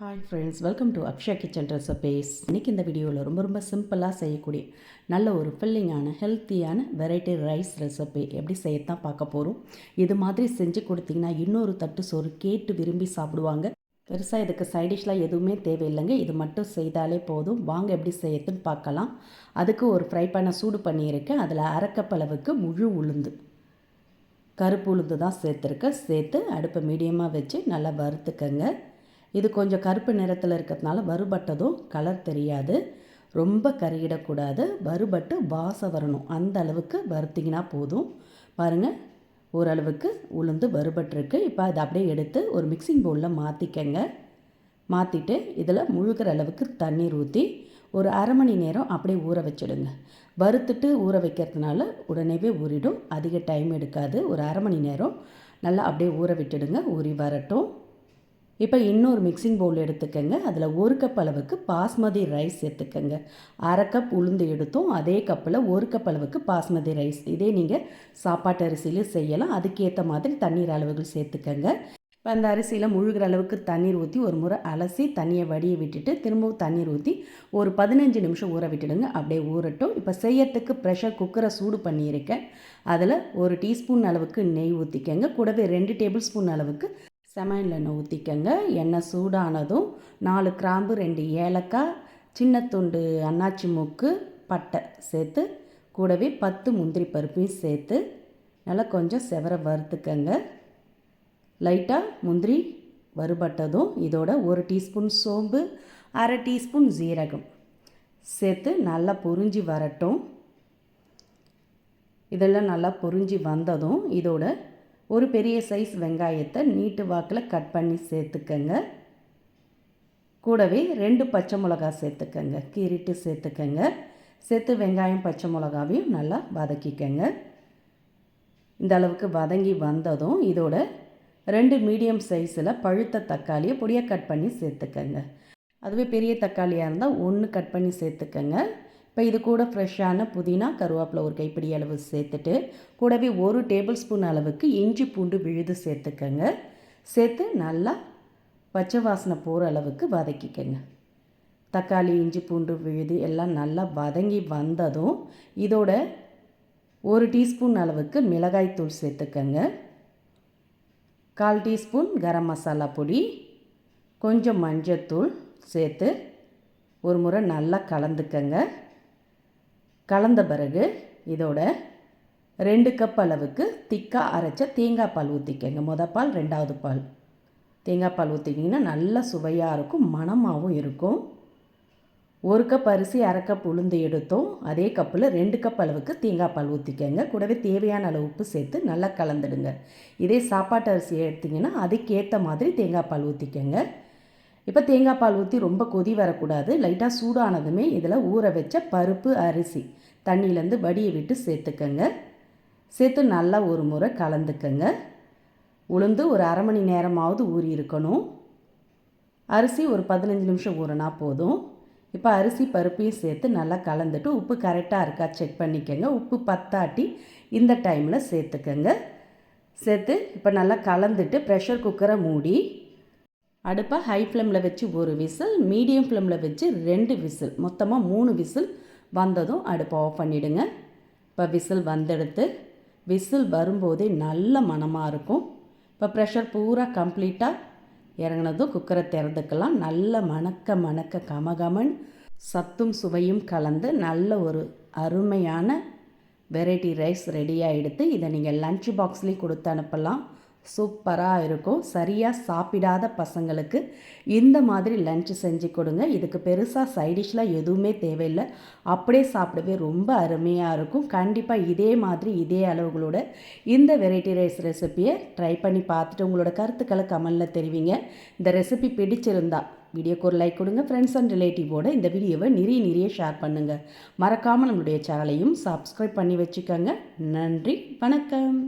Hi friends welcome to Akshaya kitchen recipes இன்றைக்கி இந்த வீடியோவில் ரொம்ப ரொம்ப சிம்பிளாக செய்யக்கூடிய நல்ல ஒரு ஃபில்லிங்கான ஹெல்த்தியான வெரைட்டி ரைஸ் ரெசிபி எப்படி செய்யத்தான் பார்க்க போகிறோம் இது மாதிரி செஞ்சு கொடுத்தீங்கன்னா இன்னொரு தட்டு சோறு கேட்டு விரும்பி சாப்பிடுவாங்க. பெருசாக இதுக்கு சைடிஷ்லாம் எதுவுமே தேவையில்லைங்க. இது மட்டும் செய்தாலே போதும். வாங்க எப்படி செய்யறதுன்னு பார்க்கலாம். அதுக்கு ஒரு ஃப்ரை பண்ண சூடு பண்ணியிருக்கேன். அதில் அரைக்கப்பளவுக்கு முழு உளுந்து. கருப்பு உளுந்து தான் சேர்த்துருக்கேன். சேர்த்து அடுப்பை மீடியமாக வச்சு நல்லா வறுத்துக்கங்க. இது கொஞ்சம் கருப்பு நிறத்தில் இருக்கிறதுனால வறுபட்டதும் கலர் தெரியாது. ரொம்ப கருகிடக்கூடாது. வறுபட்டு வாசம் வரணும். அந்த அளவுக்கு வறுத்திங்கன்னா போதும். பாருங்கள் ஓரளவுக்கு உளுந்து வறுபட்டுருக்கு. இப்போ அதை அப்படியே எடுத்து ஒரு மிக்சிங் பவுலில் மாற்றிக்கங்க மாற்றிட்டு இதில் முழுகிற அளவுக்கு தண்ணீர் ஊற்றி ஒரு அரை மணி நேரம் அப்படியே ஊற வச்சிடுங்க. வறுத்துட்டு ஊற வைக்கிறதுனால உடனேவே ஊறிடும். அதிக டைம் எடுக்காது. ஒரு அரை மணி நேரம் நல்லா அப்படியே ஊற விட்டுடுங்க. ஊறி வரட்டும். இப்போ இன்னொரு மிக்சிங் பவுல் எடுத்துக்கங்க. அதில் ஒரு கப் அளவுக்கு பாஸ்மதி ரைஸ் சேர்த்துக்கங்க. அரை கப் உளுந்து எடுத்தோம். அதே கப்பில் ஒரு கப் அளவுக்கு பாஸ்மதி ரைஸ் இதே நீங்கள் சாப்பாட்டு அரிசியிலும் செய்யலாம். அதுக்கேற்ற மாதிரி தண்ணீர் அளவுகள் சேர்த்துக்கங்க. இப்போ அந்த அரிசியில் முழுகிற அளவுக்கு தண்ணீர் ஊற்றி ஒரு முறை அலசி தண்ணியை வடியை விட்டுட்டு திரும்பவும் தண்ணீர் ஊற்றி ஒரு பதினஞ்சு நிமிஷம் ஊற விட்டுடுங்க. அப்படியே ஊறட்டும். இப்போ செய்யறதுக்கு ப்ரெஷர் குக்கரை சூடு பண்ணியிருக்கேன். அதில் ஒரு டீஸ்பூன் அளவுக்கு நெய் ஊற்றிக்கங்க கூடவே ரெண்டு டேபிள் ஸ்பூன் அளவுக்கு சமையல் எண்ணெய் ஊற்றிக்கங்க எண்ணெய் சூடானதும் நாலு கிராம்பு ரெண்டு ஏலக்காய் சின்ன துண்டு அன்னாச்சி மூக்கு பட்டை சேர்த்து கூடவே பத்து முந்திரி பருப்பையும் சேர்த்து நல்லா கொஞ்சம் செவர வறுத்துக்கங்க. லைட்டாக முந்திரி வறுபட்டதும் இதோட ஒரு டீஸ்பூன் சோம்பு அரை டீஸ்பூன் ஜீரகம் சேர்த்து நல்லா பொறிஞ்சி வரட்டும். இதெல்லாம் நல்லா பொறிஞ்சி வந்ததும் இதோட ஒரு பெரிய சைஸ் வெங்காயத்தை நீட்டு வாக்கில் கட் பண்ணி சேர்த்துக்கங்க. கூடவே ரெண்டு பச்சை மிளகா சேர்த்துக்கங்க. கீறிட்டு சேர்த்துக்கங்க. சேர்த்து வெங்காயம் பச்சை மிளகாவையும் நல்லா வதக்கிக்கங்க. இந்த அளவுக்கு வதங்கி வந்ததும் இதோட ரெண்டு மீடியம் சைஸில் பழுத்த தக்காளியை பொடியாக கட் பண்ணி சேர்த்துக்கங்க. அதுவே பெரிய தக்காளியாக இருந்தால் ஒன்று கட் பண்ணி சேர்த்துக்கங்க. இப்போ இது கூட ஃப்ரெஷ்ஷான புதினா கருவேப்பிலை ஒரு கைப்பிடி அளவு சேர்த்துட்டு கூடவே ஒரு டேபிள் ஸ்பூன் அளவுக்கு இஞ்சி பூண்டு விழுது சேர்த்துக்கங்க. சேர்த்து நல்லா பச்சை வாசனை போகிற அளவுக்கு வதக்கிக்கங்க. தக்காளி இஞ்சி பூண்டு விழுது எல்லாம் நல்லா வதங்கி வந்ததும் இதோட ஒரு டீஸ்பூன் அளவுக்கு மிளகாய்த்தூள் சேர்த்துக்கங்க. கால் டீஸ்பூன் கரம் மசாலா பொடி கொஞ்சம் மஞ்சத்தூள் சேர்த்து ஒரு முறை நல்லா கலந்துக்கங்க. கலந்த பிறகு இதோட ரெண்டு கப் அளவுக்கு திக்காக அரைச்ச தேங்காய் பால் ஊற்றிக்கங்க மொதல் பால் ரெண்டாவது பால். தேங்காய் பால் ஊற்றிக்கிங்கன்னா நல்லா சுவையாக இருக்கும் மணமாகவும் இருக்கும். ஒரு கப் அரிசி அரை கப் உளுந்து எடுத்தோம். அதே கப்பில் ரெண்டு கப் அளவுக்கு தேங்காய் பால் ஊற்றிக்கங்க கூடவே தேவையான அளவு உப்பு சேர்த்து நல்லா கலந்துடுங்க. இதே சாப்பாட்டு அரிசி எடுத்திங்கன்னா அதுக்கேற்ற மாதிரி தேங்காய் பால் ஊற்றிக்கங்க இப்போ தேங்காய் பால் ஊற்றி ரொம்ப கொதி வரக்கூடாது. லைட்டாக சூடானதுமே இதில் ஊற வச்ச பருப்பு அரிசி தண்ணியிலேருந்து வடியை விட்டு சேர்த்துக்கங்க. சேர்த்து நல்லா ஒரு முறை கலந்துக்கங்க. உளுந்து ஒரு அரை மணி நேரமாவது ஊறி இருக்கணும். அரிசி ஒரு பதினஞ்சு நிமிஷம் ஊறினா போதும். இப்போ அரிசி பருப்பையும் சேர்த்து நல்லா கலந்துட்டு உப்பு கரெக்டாக இருக்கா செக் பண்ணிக்கோங்க. உப்பு பத்தாட்டி இந்த டைமில் சேர்த்துக்கங்க. சேர்த்து இப்போ நல்லா கலந்துட்டு ப்ரெஷர் குக்கரை மூடி அடுப்பை ஹை ஃப்ளேமில் வச்சு ஒரு விசில் மீடியம் ஃப்ளேமில் வச்சு ரெண்டு விசில். மொத்தமாக மூணு விசில் வந்ததும் அடுப்பை ஆஃப் பண்ணிவிடுங்க இப்போ விசில் வந்தெடுத்து விசில் வரும்போதே நல்ல மனமாக இருக்கும். இப்போ ப்ரெஷர் பூரா கம்ப்ளீட்டாக இறங்கினதும் குக்கரை திறந்துக்கலாம். நல்ல மணக்க மணக்க கமகமன் சத்தும் சுவையும் கலந்து நல்ல ஒரு அருமையான வெரைட்டி ரைஸ் ரெடியாக எடுத்து இதை நீங்கள் லன்ச் பாக்ஸ்லேயும் கொடுத்து அனுப்பலாம். சூப்பராக இருக்கும். சரியாக சாப்பிடாத பசங்களுக்கு இந்த மாதிரி லன்ச் செஞ்சு கொடுங்க. இதுக்கு பெருசாக சைடிஷ்லாம் எதுவுமே தேவையில்லை. அப்படியே சாப்பிடவே ரொம்ப அருமையாக இருக்கும். கண்டிப்பாக இதே மாதிரி இதே அளவுகளோட இந்த வெரைட்டி ரைஸ் ரெசிப்பியை ட்ரை பண்ணி பார்த்துட்டு உங்களோட கருத்துக்களை கமலில் தெரிவிங்க. இந்த ரெசிபி பிடிச்சிருந்தா வீடியோக்கு ஒரு லைக் கொடுங்க. ஃப்ரெண்ட்ஸ் அண்ட் ரிலேட்டிவோட இந்த வீடியோவை நிறைய நிறைய ஷேர் பண்ணுங்கள் மறக்காமல் நம்மளுடைய சேனலையும் சப்ஸ்கிரைப் பண்ணி வச்சுக்கோங்க. நன்றி வணக்கம்.